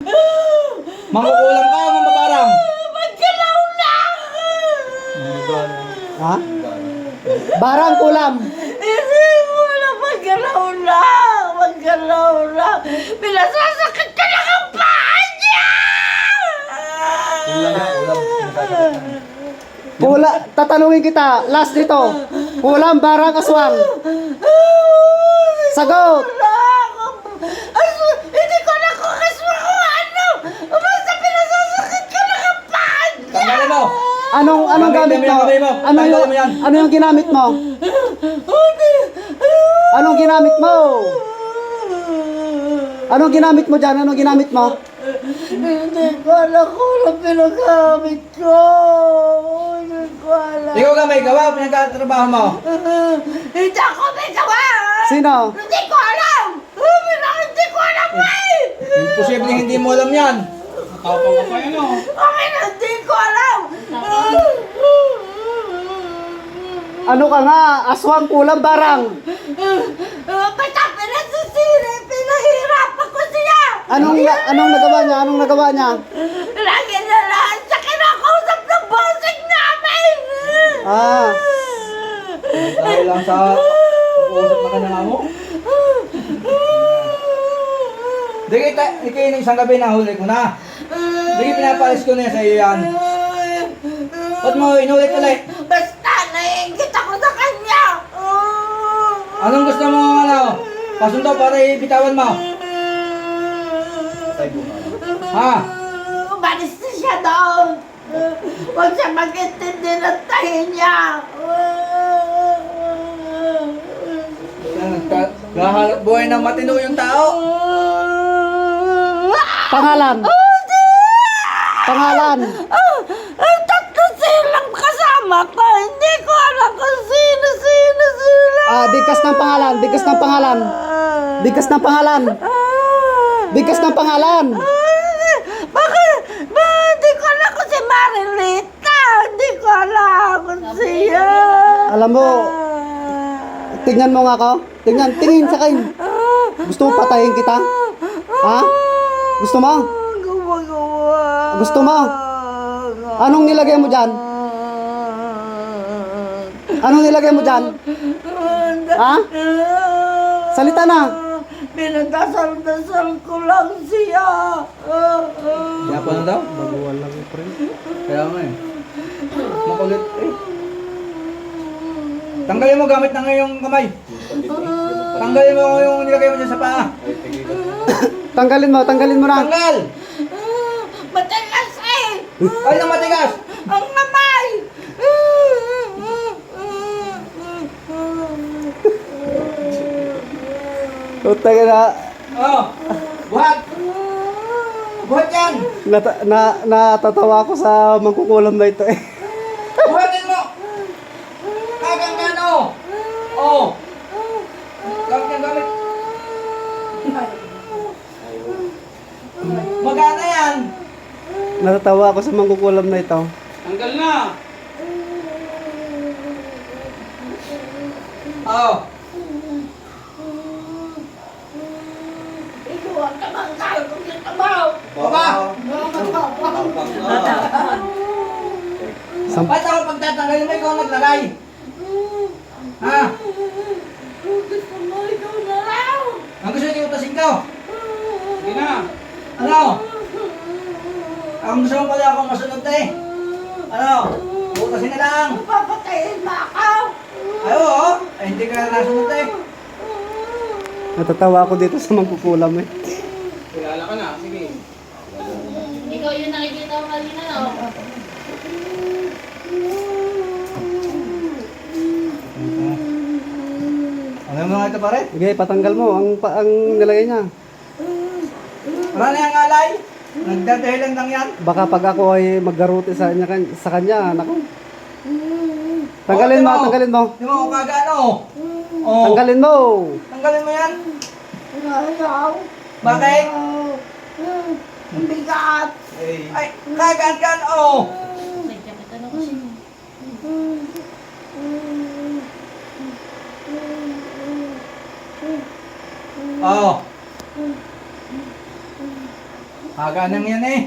Mangkukulam ka, mambabarang. Magkalaw lang! Ha? Barang kulam. Hindi mo na magkalaw lang! Magkalaw lang! Pinasasakit ka lang ang paa niya! Kula, tatanungin kita. Last dito. Kulam, barang, aswang. Sagot. Wala akong- Aso, hindi ko na kung kasma kung ano! Basta pinasasakit ka lang ang paa niya! Tanggalin mo. Anong anong gamit mo. Ano yung ano yung ginamit mo? Anong ginamit mo? Anong ginamit mo diyan? Anong ginamit mo? Hindi ko alam kung ano pinagamit ko. Hindi ko alam. Ikaw ka may gawa, pinagkatrabaho mo. Hindi ako may gawa. Sino? Hindi ko alam. Hindi ko alam eh. Imposible hindi mo alam yan. Nakapang ka pa yun, oh. Kami na hindi ko alam. Ano ka nga? Aswang, kulam, barang. Basta pinasisiri, pinahirapan ko siya. Anong anong nagawa niya? Anong nagawa niya? Lagi na lang sa kinakausap ng bossing namin. Ah. Dahil lang sa pag-uusap na kanyang amo. Di kita, ikaw yung isang gabi na huli ko na. Di pinapalis ko na yan sa iyo yan. Ba't mo inulit ulit? Basta naiingit ako sa kanya. Anong gusto mo ano? Pasundo para ibitawan mo. Ha? Umalis na siya doon. Huwag siya mag-intindi ng tahi niya. Gahalap buhay ng matino yung tao. Pangalan. Pangalan. Pangalan. Bigkas ng pangalan. Bigkas ng pangalan. Bakit? Ba, hindi ko alam kung si Marilita. Hindi ko alam kung siya. Alam mo, tingnan mo nga ako. Tingnan, tingin sa akin. Gusto mo patayin kita? Ha? Gusto mo? Gusto mo? Anong nilagay mo dyan? Anong nilagay mo dyan? Ha? Salita na. Pinagdasal-dasal ko lang siya. Kaya pa na daw? Baguhan lang yung pre. Kaya nga eh. Makulit eh. Tanggalin mo gamit na ngayong kamay. Tanggalin mo yung nilagay mo dyan sa paa. Tanggalin mo, tanggalin mo na. Tanggal! Matigas eh! Ay, nang matigas! Ang mamay! Puta ka na. Oh! Buhat! Buhat yan! Nata, na, natatawa ako sa mangkukulam na ito eh. Buhatin mo! Kagang kano! Oh! Gamit yan, gamit. Magana yan! Natatawa ako sa mangkukulam na ito. Tanggal na! Oh! Ikaw ang kamangkal kung yung Baba! Sam- Ba't ako pagtatanggalin mo ikaw naglagay? Ha? Ang gusto niyo utasin ko? Sige na! Ano? Ang gusto mo pala akong masunod na eh. Ano? Utasin na lang. Papatayin mo ako! Ay, oo. Ay, hindi ka na nasunod na eh. Natatawa ako dito sa mangkukulam eh. Kilala ka na. Sige. Yung nakikita ko kanina, no? Ano mo nga ito pare? Sige, patanggal mo ang, pa, ang nilagay niya. Wala na yung alay. Nagdadahilan lang yan. Baka pag ako ay maggaruti sa kanya, sa kanya, naku. Tanggalin mo, Oh, tanggalin mo. Di mo ako kagano. Oh. Tanggalin mo. Tanggalin mo yan. Ayaw! Bakit? Ang bigat! Ay, kagaan kan. Oh. Oh. Aga nang yan eh.